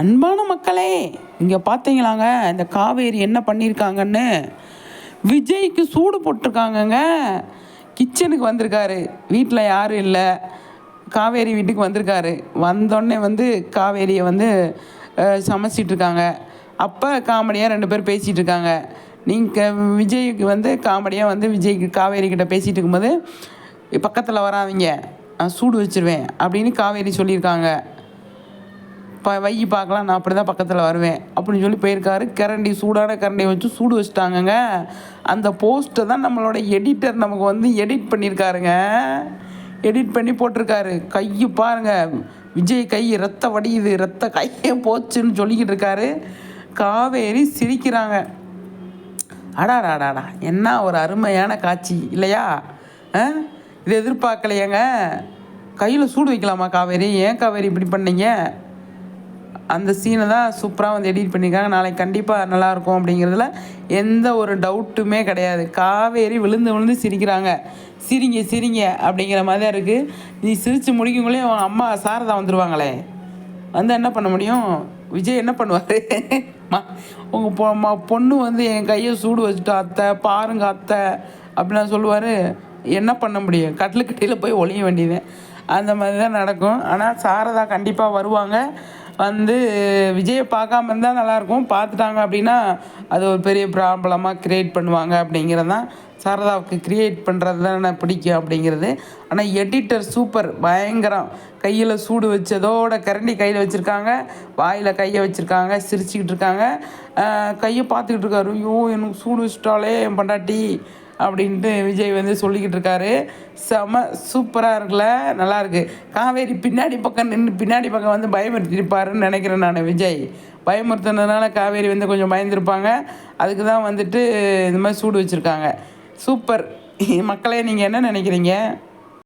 அன்பான மக்களே இங்கே பார்த்தீங்களாங்க இந்த காவேரி என்ன பண்ணியிருக்காங்கன்னு விஜய்க்கு சூடு போட்டிருக்காங்கங்க. கிச்சனுக்கு வந்திருக்காரு. வீட்டில் யாரும் இல்லை. காவேரி வீட்டுக்கு வந்திருக்காரு. வந்தோடனே வந்து காவேரியை வந்து சமைச்சிட்ருக்காங்க. சமைச்சிட்டு இருக்காங்க அப்போ காமெடியாக ரெண்டு பேர் பேசிகிட்டு இருக்காங்க நீங்கள் விஜய்க்கு வந்து காமெடியாக வந்து விஜய்க்கு காவேரி கிட்ட பேசிகிட்டு இருக்கும்போது பக்கத்தில் வராதிங்க. நான் சூடு வச்சிருவேன். அப்படின்னு காவேரி சொல்லியிருக்காங்க. ப வை பார்க்கலாம் நான் அப்படி தான் பக்கத்தில் வருவேன். அப்படின்னு சொல்லி போயிருக்காரு. கரண்டி சூடான கரண்டியை வச்சு சூடு வச்சுட்டாங்கங்க. அந்த போஸ்ட்டை தான் நம்மளோட எடிட்டர் நமக்கு வந்து எடிட் பண்ணியிருக்காருங்க. எடிட் பண்ணி போட்டிருக்காரு. கையை பாருங்கள் விஜய் கை ரத்த வடியுது. ரத்த கையே போச்சுன்னு சொல்லிக்கிட்டு இருக்காரு. காவேரி சிரிக்கிறாங்க. அடாடாடாடா என்ன ஒரு அருமையான காட்சி இல்லையா? ஆ? இது எதிர்பார்க்கலையாங்க. கையில் சூடு வைக்கலாமா காவேரி? ஏன் காவேரி இப்படி பண்ணீங்க? அந்த சீனை தான் சூப்பராக வந்து எடிட் பண்ணியிருக்காங்க. நாளைக்கு கண்டிப்பாக நல்லாயிருக்கும் அப்படிங்கிறதுல எந்த ஒரு டவுட்டுமே கிடையாது. காவேரி விழுந்து விழுந்து சிரிக்கிறாங்க. சிரிங்க சிரிங்க அப்படிங்கிற மாதிரி தான் இருக்குது நீ சிரித்து முடிக்குங்களே அவங்க அம்மா சாரதா வந்துடுவாங்களே வந்து என்ன பண்ண முடியும்? விஜய் என்ன பண்ணுவார்? உங்கள் பொ பொண்ணு வந்து என் கையை சூடு வச்சுட்டா அத்தை பாருங்க அத்தை அப்படிலாம் சொல்லுவார். என்ன பண்ண முடியும்? கட்டிலுக்கட்டியில் போய் ஒளிய வேண்டியது. அந்த மாதிரி தான் நடக்கும். ஆனால் சாரதா கண்டிப்பாக வருவாங்க. வந்து விஜயை பார்க்காம இருந்தால் நல்லாயிருக்கும். பார்த்துட்டாங்க அப்படின்னா அது ஒரு பெரிய ப்ராப்ளமாக க்ரியேட் பண்ணுவாங்க அப்படிங்கிறது தான் சாரதாவுக்கு க்ரியேட் பண்ணுறது தான் பிடிக்கும் அப்படிங்கிறது. ஆனால் எடிட்டர் சூப்பர் பயங்கரம். கையில் சூடு வச்சதோட கரண்டி கையில் வச்சுருக்காங்க. வாயில் கையை வச்சுருக்காங்க. சிரிச்சுக்கிட்டு இருக்காங்க. கையை பார்த்துக்கிட்டு இருக்காரு. ஐயோ எனக்கு சூடு வச்சுட்டாலே என் பண்டாட்டி அப்படின்ட்டு விஜய் வந்து சொல்லிக்கிட்டு இருக்காரு. செம சூப்பராக இருக்குல்ல. நல்லாயிருக்கு காவேரி பின்னாடி பக்கம் நின்று பின்னாடி பக்கம் வந்து பயமுறுத்திருப்பாருன்னு நினைக்கிறேன் நான் விஜய். பயமுறுத்தினதுனால காவேரி வந்து கொஞ்சம் பயந்துருப்பாங்க. அதுக்கு தான் வந்துட்டு இந்த மாதிரி சூடு வச்சுருக்காங்க. சூப்பர். மக்களே நீங்கள் என்ன நினைக்கிறீங்க?